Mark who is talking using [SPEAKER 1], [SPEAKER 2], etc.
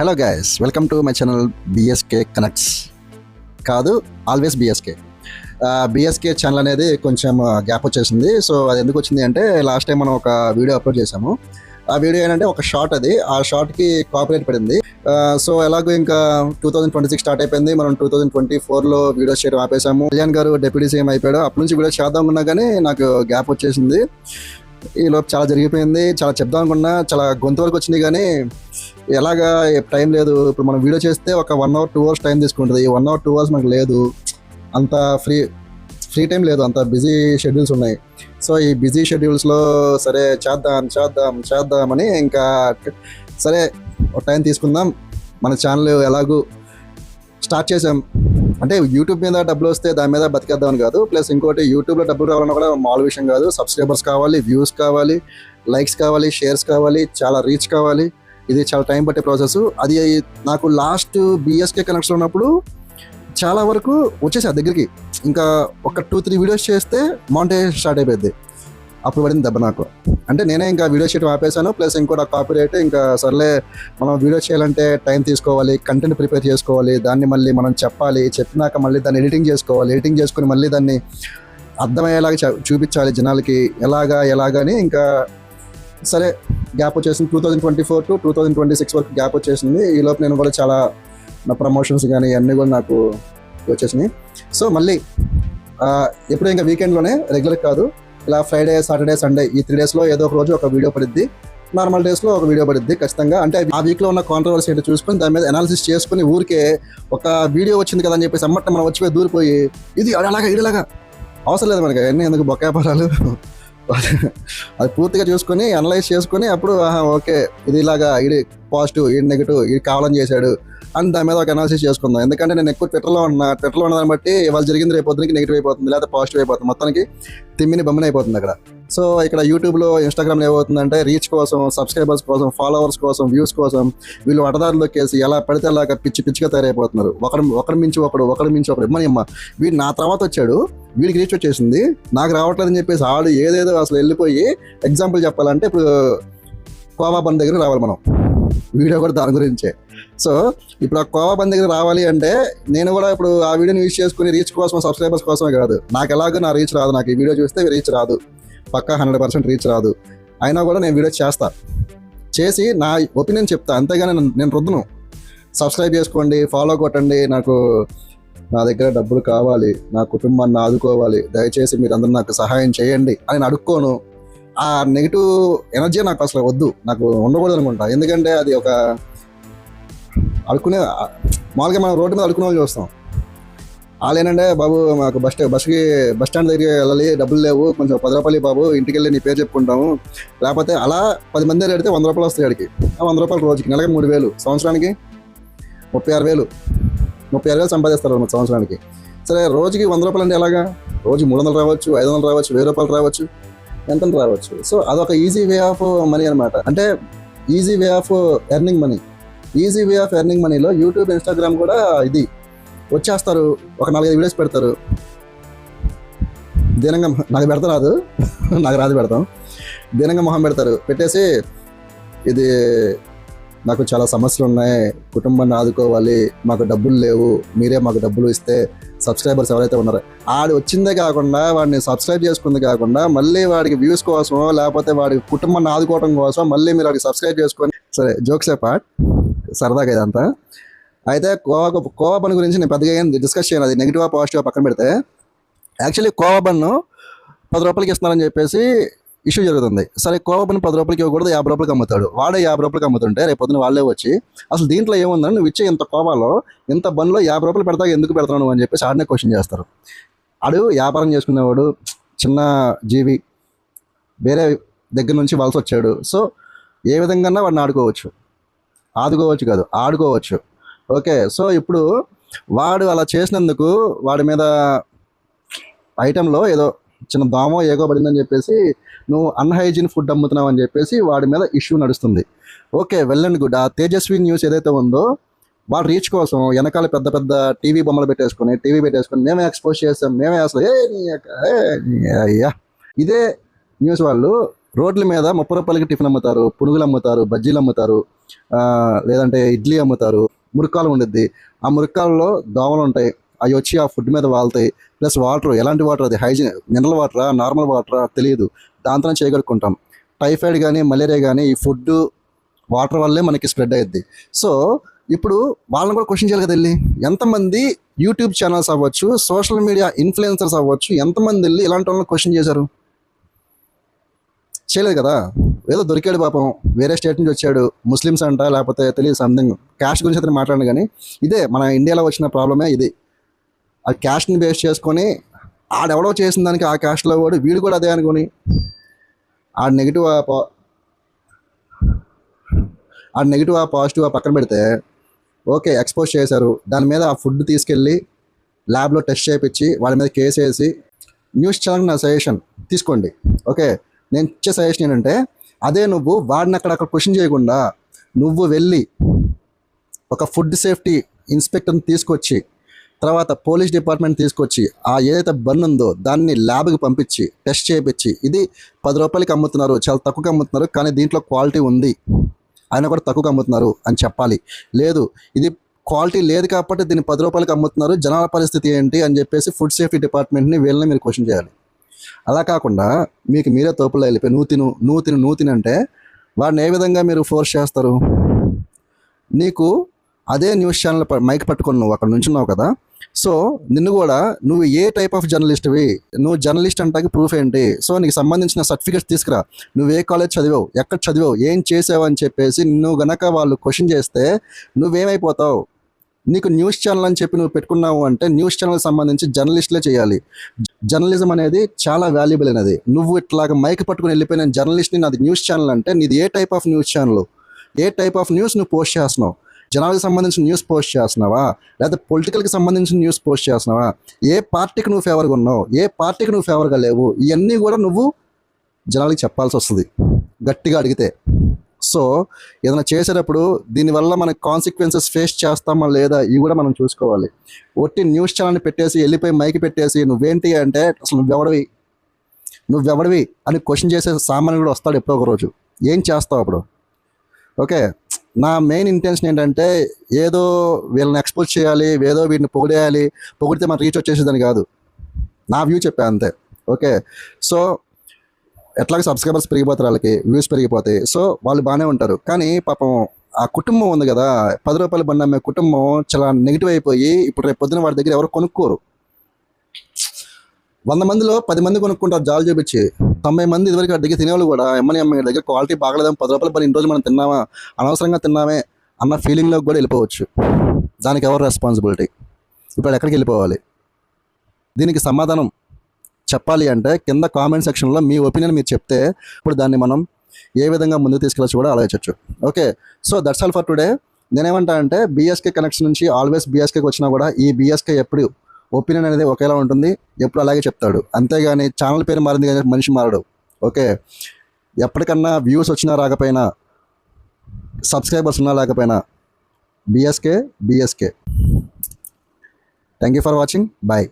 [SPEAKER 1] Hello guys welcome to my channel BSK connects కాదు always BSK BSK channel అనేది కొంచెం gap వచ్చేసింది. So అది ఎందుకు వచ్చింది అంటే లాస్ట్ టైం మనం ఒక వీడియో అప్లోడ్ చేసాము ఆ వీడియో ఏంటంటే ఒక షార్ట్ అది. ఆ షార్ట్కి కాపరేట్ పడింది. సో ఎలాగో ఇంకా two thousand twenty six start అయిపోయింది. మనం టూ థౌజండ్ ట్వంటీ ఫోర్లో వీడియోస్ చేయడం ఆపేసాము కళ్యాణ్ గారు డిప్యూటీ సీఎం అయిపోయాడు. అప్పటి నుంచి వీడియో చేద్దాం ఉన్నా కానీ నాకు గ్యాప్ వచ్చేసింది. ఈ లోపు చాలా జరిగిపోయింది చాలా చెప్దాం అనుకున్నా చాలా గొంతు వరకు వచ్చింది కానీ ఎలాగా టైం లేదు. ఇప్పుడు మనం వీడియో చేస్తే ఒక one hour two hours time తీసుకుంటుంది. ఈ వన్ అవర్ టూ అవర్స్ మనకు లేదు. అంత ఫ్రీ ఫ్రీ టైం లేదు. అంత బిజీ షెడ్యూల్స్ ఉన్నాయి. సో ఈ బిజీ షెడ్యూల్స్లో సరే చేద్దాం చేద్దాం చేద్దామని ఇంకా సరే ఒక టైం తీసుకుందాం. మన ఛానల్ ఎలాగూ స్టార్ట్ చేసాం. అంటే యూట్యూబ్ మీద డబ్బులు వస్తే దాని మీద బతికేద్దామని కాదు. ప్లస్ ఇంకోటి యూట్యూబ్లో డబ్బులు రావాలన్నా కూడా మామూలు విషయం కాదు. సబ్స్క్రైబర్స్ కావాలి వ్యూస్ కావాలి లైక్స్ కావాలి షేర్స్ కావాలి చాలా రీచ్ కావాలి. ఇది చాలా టైం పట్టే ప్రాసెస్ అది నాకు లాస్ట్ బిఎస్కే కనెక్షన్ ఉన్నప్పుడు చాలా వరకు వచ్చేసా దగ్గరికి. ఇంకా ఒక టూ త్రీ వీడియోస్ చేస్తే మౌంటేజ్ స్టార్ట్ అయిపోయింది. అప్పుడు పడింది దెబ్బ నాకు. అంటే నేనే ఇంకా వీడియో చేయడం ఆపేశాను ప్లస్ ఇంకోటి కాపీ రేట్ ఇంకా సర్లే మనం వీడియో చేయాలంటే టైం తీసుకోవాలి కంటెంట్ ప్రిపేర్ చేసుకోవాలి దాన్ని మళ్ళీ మనం చెప్పాలి చెప్పినాక మళ్ళీ దాన్ని ఎడిటింగ్ చేసుకోవాలి ఎడిటింగ్ చేసుకుని మళ్ళీ దాన్ని అర్థమయ్యేలాగా చూపించాలి జనాలకి ఎలాగా ఎలాగని ఇంకా సరే గ్యాప్ వచ్చేసింది two thousand twenty four to two thousand twenty six వరకు గ్యాప్ వచ్చేసింది. ఈ లోపు నేను కూడా చాలా నా ప్రమోషన్స్ కానీ అన్నీ కూడా నాకు వచ్చేసినాయి. సో మళ్ళీ ఎప్పుడూ ఎప్పుడు ఇంకా వీకెండ్లోనే రెగ్యులర్ కాదు. ఇలా ఫ్రైడే సాటర్డే సండే ఈ త్రీ డేస్లో ఏదో ఒక రోజు ఒక వీడియో పడిద్ది. నార్మల్ డేస్లో ఒక వీడియో పడిద్ది ఖచ్చితంగా. అంటే ఆ వీక్లో ఉన్న కాంట్రవర్సీ ఏంటో చూసుకొని దాని మీద అనాలిసిస్ చేసుకుని ఊరికే ఒక వీడియో వచ్చింది కదా అని చెప్పేసి అమ్మట్ట మనం వచ్చిపోయి దూరిపోయి ఇది అలాగా ఇదిలాగా. అవసరం లేదు మనకి అన్నీ ఎందుకు బొక్కాపారాలు అది పూర్తిగా చూసుకొని అనలైజ్ చేసుకొని అప్పుడు ఓకే ఇది ఇలాగా ఇది పాజిటివ్ ఇది నెగిటివ్ ఇది కావాలని చేశాడు. అండ్ దాని మీద ఒక అనాలిసిస్ చేసుకుందాం. ఎందుకంటే నేను ఎక్కువ ట్విట్టర్లో ఉన్నా ట్విట్టర్లో ఉన్నదాన్ని బట్టి ఇవాళ జరిగింది రేపు పొద్దునకి నెగిటివ్ అయిపోతుంది లేదా పాజిటివ్ అయిపోతుంది. మొత్తానికి తిమ్మిని బొమ్మని అయిపోతుంది అక్కడ. సో ఇక్కడ యూట్యూబ్లో ఇన్స్టాగ్రామ్లో ఏమవుతుందంటే రీచ్ కోసం సబ్స్క్రైబర్స్ కోసం ఫాలోవర్స్ కోసం వ్యూస్ కోసం వీళ్ళు వడదారిలోకి వేసి ఎలా పడితే అలాగ పిచ్చి పిచ్చిగా తయారైపోతున్నారు. ఒకరి ఒకరి మించి ఒకడు ఒకరి మించి ఒకడు. ఇమ్మని అమ్మ. వీడు నా తర్వాత వచ్చాడు. వీడికి రీచ్ వచ్చేసింది. నాకు రావట్లేదని చెప్పేసి ఆడు ఏదేదో అసలు వెళ్ళిపోయి ఎగ్జాంపుల్ చెప్పాలంటే ఇప్పుడు కోవా బంద్ దగ్గర రావాలి మనం. వీడియో కూడా దాని గురించే. సో ఇప్పుడు ఆ కోవా బంద్ దగ్గర రావాలి అంటే నేను కూడా ఇప్పుడు ఆ వీడియోని యూజ్ చేసుకుని రీచ్ కోసం సబ్స్క్రైబర్స్ కోసమే కాదు. నాకు ఎలాగో నా రీచ్ రాదు. నాకు ఈ వీడియో చూస్తే రీచ్ రాదు. పక్కా హండ్రెడ్ పర్సెంట్ రీచ్ రాదు. అయినా కూడా నేను వీడియో చేస్తా. చేసి నా ఒపీనియన్ చెప్తా. అంతేగాని నేను- రుద్దును. సబ్స్క్రైబ్ చేసుకోండి ఫాలో కొట్టండి. నాకు నా దగ్గర డబ్బులు కావాలి. నా కుటుంబాన్ని ఆదుకోవాలి. దయచేసి మీరు అందరూ నాకు సహాయం చేయండి అని నేను అడుక్కోను. ఆ నెగిటివ్ ఎనర్జీ నాకు అసలు వద్దు. నాకు ఉండకూడదు అనుకుంటా. ఎందుకంటే అది ఒక అడుక్కునే మామూలుగా మనం రోడ్డు మీద అడుకునే వాళ్ళు చూస్తాం. వాళ్ళు ఏంటంటే బాబు మాకు బస్ బస్కి బస్ స్టాండ్ దగ్గరికి వెళ్ళాలి డబ్బులు లేవు కొంచెం పది రూపాయలు బాబు ఇంటికి వెళ్ళి నీ పేరు చెప్పుకుంటాము. లేకపోతే అలా పది మంది అడిగితే పెడితే వంద రూపాయలు వస్తాయి అడిగి ఆ వంద రూపాయలు రోజుకి నెలకి మూడు వేలు. సంవత్సరానికి ముప్పై ఆరు వేలు. ముప్పై ఆరు వేలు సంపాదిస్తారు అన్నమాట సంవత్సరానికి. సరే రోజుకి వంద రూపాయలు అంటే ఎలాగా? రోజు మూడు వందలు రావచ్చు ఐదు వందలు రావచ్చు వెయ్యి రూపాయలు రావచ్చు. ఎంత రావచ్చు. సో అదొక ఈజీ వే ఆఫ్ మనీ అనమాట అంటే easy way of earning money. Easy way of earning మనీలో యూట్యూబ్ ఇన్స్టాగ్రామ్ కూడా ఇది. వచ్చేస్తారు. ఒక నాలుగైదు వీడియోస్ పెడతారు. దీనంగా నాకు పెడతా రాదు నాకు రాదు పెడతాం. దీనంగా మొహం పెడతారు. పెట్టేసి ఇది నాకు చాలా సమస్యలు ఉన్నాయి కుటుంబాన్ని ఆదుకోవాలి. మాకు డబ్బులు లేవు. మీరే మాకు డబ్బులు ఇస్తే సబ్స్క్రైబర్స్ ఎవరైతే ఉన్నారో ఆడు వచ్చిందే కాకుండా వాడిని సబ్స్క్రైబ్ చేసుకుంది కాకుండా మళ్ళీ వాడికి వ్యూస్ కోసం లేకపోతే వాడి కుటుంబాన్ని ఆదుకోవడం కోసం మళ్ళీ మీరు వాడికి సబ్స్క్రైబ్ చేసుకొని సరే జోక్స్ పార్ట్. సరదాగా ఇదంతా. అయితే కోవా కోవా బన్ గురించి నేను పెద్దగా ఏం డిస్కస్ చేయను. అది నెగిటివ్ పాజిటివ్ పక్కన పెడితే. యాక్చువల్లీ కోవా బన్ను పది రూపాయలకి ఇస్తున్నారని చెప్పేసి ఇష్యూ జరుగుతుంది. సరే కోవా పది రూపాయలకి ఇవ్వకూడదు యాభై రూపాయలకి అమ్ముతాడు. వాడే యాభై రూపాయలకి అమ్ముతుంటే రేపు పొద్దున వాళ్ళే వచ్చి అసలు దీంట్లో ఏముందని నువ్వు ఇచ్చే ఇంత కోవాలో ఇంత బన్లో యాభై రూపాయలు పెడతా ఎందుకు పెడతాను అని చెప్పేసి ఆడనే క్వశ్చన్ చేస్తారు. ఆడు వ్యాపారం చేసుకునేవాడు చిన్న జీవి వేరే దగ్గర నుంచి వలస వచ్చాడు. సో ఏ విధంగా వాడిని ఆడుకోవచ్చు. ఆదుకోవచ్చు కాదు ఆడుకోవచ్చు. ఓకే సో ఇప్పుడు వాడు అలా చేసినందుకు వాడి మీద ఐటెంలో ఏదో చిన్న దోమ ఏగో పడిందని చెప్పేసి నువ్వు అన్హైజీన్ ఫుడ్ అమ్ముతున్నావు అని చెప్పేసి వాడి మీద ఇష్యూ నడుస్తుంది. Okay well and good. ఆ తేజస్వి న్యూస్ ఏదైతే ఉందో వాళ్ళ రీచ్ కోసం వెనకాల పెద్ద పెద్ద టీవీ బొమ్మలు పెట్టేసుకొని టీవీ పెట్టేసుకొని మేమే ఎక్స్పోజ్ చేస్తాం మేమే అసలు ఏ నీ అయ్యా. ఇదే న్యూస్ వాళ్ళు రోడ్ల మీద ముప్పై రూపాయలకి టిఫిన్ అమ్ముతారు పునుగులు అమ్ముతారు బజ్జీలు అమ్ముతారు లేదంటే ఇడ్లీ అమ్ముతారు మురుక్కాలు ఉండిద్ది ఆ మురుక్కాలలో దోమలు ఉంటాయి. అవి వచ్చి ఆ ఫుడ్ మీద వాళ్తాయి. ప్లస్ వాటర్ ఎలాంటి వాటర్ అది? హైజీన్ మినరల్ వాటరా నార్మల్ వాటరా? తెలియదు. దాంతో చేయగలుగుకుంటాం. టైఫాయిడ్ కానీ మలేరియా కానీ ఈ ఫుడ్ వాటర్ వల్లే మనకి స్ప్రెడ్ అయ్యిద్ది సో ఇప్పుడు వాళ్ళని కూడా క్వశ్చన్ చేయాలి కదా వెళ్ళి. ఎంతమంది యూట్యూబ్ ఛానల్స్ అవ్వచ్చు సోషల్ మీడియా ఇన్ఫ్లుయెన్సర్స్ అవ్వచ్చు ఎంతమంది వెళ్ళి ఇలాంటి వాళ్ళని క్వశ్చన్ చేశారు? చేయలేదు కదా? ఏదో దొరికాడు పాపం. వేరే స్టేట్ నుంచి వచ్చాడు. ముస్లిమ్స్ అంట లేకపోతే తెలియదు సంథింగ్. క్యాష్ గురించి అతను మాట్లాడాను కానీ ఇదే మన ఇండియాలో వచ్చిన ప్రాబ్లమే ఇది. ఆ క్యాస్ట్ని బేస్ చేసుకొని ఆడెవడో చేసిన దానికి ఆ క్యాస్ట్లో కూడా వీడు కూడా అదే అనుకుని ఆ నెగిటివ్ ఆ నెగిటివ్ ఆ పాజిటివ్ ఆ పక్కన పెడితే ఓకే ఎక్స్పోజ్ చేశారు. దాని మీద ఆ ఫుడ్ తీసుకెళ్ళి ల్యాబ్లో టెస్ట్ చేయించి వాళ్ళ మీద కేసు వేసి న్యూస్ ఛానల్ నా సజెషన్ తీసుకోండి. ఓకే నేను ఇచ్చే సజెషన్ ఏంటంటే అదే నువ్వు వాడిని అక్కడ అక్కడ క్వశ్చన్ చేయకుండా నువ్వు వెళ్ళి ఒక ఫుడ్ సేఫ్టీ ఇన్స్పెక్టర్ని తీసుకొచ్చి తర్వాత పోలీస్ డిపార్ట్మెంట్ తీసుకొచ్చి ఆ ఏదైతే బర్న్ ఉందో దాన్ని ల్యాబ్కి పంపించి టెస్ట్ చేయించి ఇది పది రూపాయలకి అమ్ముతున్నారు చాలా తక్కువకి అమ్ముతున్నారు కానీ దీంట్లో క్వాలిటీ ఉంది. ఆయన కూడా తక్కువకి అమ్ముతున్నారు అని చెప్పాలి. లేదు ఇది క్వాలిటీ లేదు కాబట్టి దీన్ని పది రూపాయలకి అమ్ముతున్నారు జనాల పరిస్థితి ఏంటి అని చెప్పేసి ఫుడ్ సేఫ్టీ డిపార్ట్మెంట్ని వీళ్ళని మీరు క్వశ్చన్ చేయాలి. అలా కాకుండా మీకు మీరే తోపులో వెళ్ళిపోయి నువ్వు తిను నువ్వు తిను నువ్వు తినంటే వాడిని ఏ విధంగా మీరు ఫోర్స్ చేస్తారు? నీకు అదే న్యూస్ ఛానల్ మైక్ పట్టుకొని నువ్వు అక్కడ నుంచున్నావు కదా సో నిన్ను కూడా నువ్వు ఏ టైప్ ఆఫ్ జర్నలిస్ట్వి నువ్వు జర్నలిస్ట్ అంటాకి ప్రూఫ్ ఏంటి? సో నీకు సంబంధించిన సర్టిఫికేట్స్ తీసుకురా. నువ్వు ఏ కాలేజ్ చదివావు? ఎక్కడ చదివావు? ఏం చేసావు అని చెప్పేసి నువ్వు గనక వాళ్ళు క్వశ్చన్ చేస్తే నువ్వేమైపోతావు? నీకు న్యూస్ ఛానల్ అని చెప్పి నువ్వు పెట్టుకున్నావు అంటే న్యూస్ ఛానల్ సంబంధించి జర్నలిస్టులే చేయాలి. జర్నలిజం అనేది చాలా వాల్యుబుల్ అనేది నువ్వు ఇట్లాగ మైక్ పట్టుకుని వెళ్ళిపోయిన జర్నలిస్ట్ని నాది న్యూస్ ఛానల్ అంటే నీది ఏ టైప్ ఆఫ్ న్యూస్ ఛానల్ ఏ టైప్ ఆఫ్ న్యూస్ నువ్వు పోస్ట్ చేస్తున్నావు? జనాలకు సంబంధించిన న్యూస్ పోస్ట్ చేస్తున్నావా? లేదా పొలిటికల్కి సంబంధించిన న్యూస్ పోస్ట్ చేస్తున్నావా? ఏ పార్టీకి నువ్వు ఫేవర్గా ఉన్నావు? ఏ పార్టీకి నువ్వు ఫేవర్గా లేవు? ఇవన్నీ కూడా నువ్వు జనాలకి చెప్పాల్సి వస్తుంది. గట్టిగా అడిగితే. సో ఏదైనా చేసేటప్పుడు దీనివల్ల మన కాన్సిక్వెన్సెస్ ఫేస్ చేస్తామా లేదా ఇవి కూడా మనం చూసుకోవాలి. ఒట్టి న్యూస్ ఛానల్ని పెట్టేసి వెళ్ళిపోయి మైకి పెట్టేసి నువ్వేంటి అంటే అసలు నువ్వెవడవి? నువ్వెవడవి? అని క్వశ్చన్ చేసే సామాన్యుడు కూడా వస్తాడు ఎప్పుడో ఒక రోజు. ఏం చేస్తావు అప్పుడు? ఓకే. నా మెయిన్ ఇంటెన్షన్ ఏంటంటే ఏదో వీళ్ళని ఎక్స్పోజ్ చేయాలి ఏదో వీటిని పొగిడేయాలి పొగిడితే మనం రీచ్ వచ్చేసేదని కాదు. నా వ్యూ చెప్పా అంతే. ఓకే సో ఎట్లాగ సబ్స్క్రైబర్స్ పెరిగిపోతారు వాళ్ళకి వ్యూస్ పెరిగిపోతాయి. సో వాళ్ళు బాగానే ఉంటారు. కానీ పాపం ఆ కుటుంబం ఉంది కదా పది రూపాయలు బండి అమ్మే కుటుంబం చాలా నెగిటివ్ అయిపోయి ఇప్పుడు రేపు పొద్దున వాడి దగ్గర ఎవరు కొనుక్కోరు. వంద మందిలో పది మంది కొనుక్కుంటారు జాలు చూపించి. తొంభై మంది ఇదివరకు వాడి దగ్గర తినేవాళ్ళు కూడా. ఎమ్మని అమ్మాయి దగ్గర క్వాలిటీ బాగలేదని పది రూపాయలు పని ఇంటి రోజు మనం తిన్నామా? అనవసరంగా తిన్నామే అన్న ఫీలింగ్లోకి కూడా వెళ్ళిపోవచ్చు. దానికి ఎవరు రెస్పాన్సిబిలిటీ ఇప్పుడు ఎక్కడికి వెళ్ళిపోవాలి? దీనికి సమాధానం చెప్పాలి అంటే కింద కామెంట్ సెక్షన్లో మీ ఒపీనియన్ మీరు చెప్తే ఇప్పుడు దాన్ని మనం ఏ విధంగా ముందుకు తీసుకెళ్ళచ్చు కూడా ఆలోచించవచ్చు okay so that's all for today నేనేమంటా అంటే బీఎస్కే కనెక్షన్ నుంచి ఆల్వేస్ బీఎస్కేకి వచ్చినా కూడా ఈ బీఎస్కే ఎప్పుడు ఒపీనియన్ అనేది ఒకేలా ఉంటుంది. ఎప్పుడు అలాగే చెప్తాడు. అంతేగాని ఛానల్ పేరు మారింది కానీ మనిషి మారడు. ఓకే? ఎప్పటికన్నా వ్యూస్ వచ్చినా రాకపోయినా సబ్స్క్రైబర్స్ ఉన్నా లేకపోయినా BSK BSK. Thank you for watching. Bye.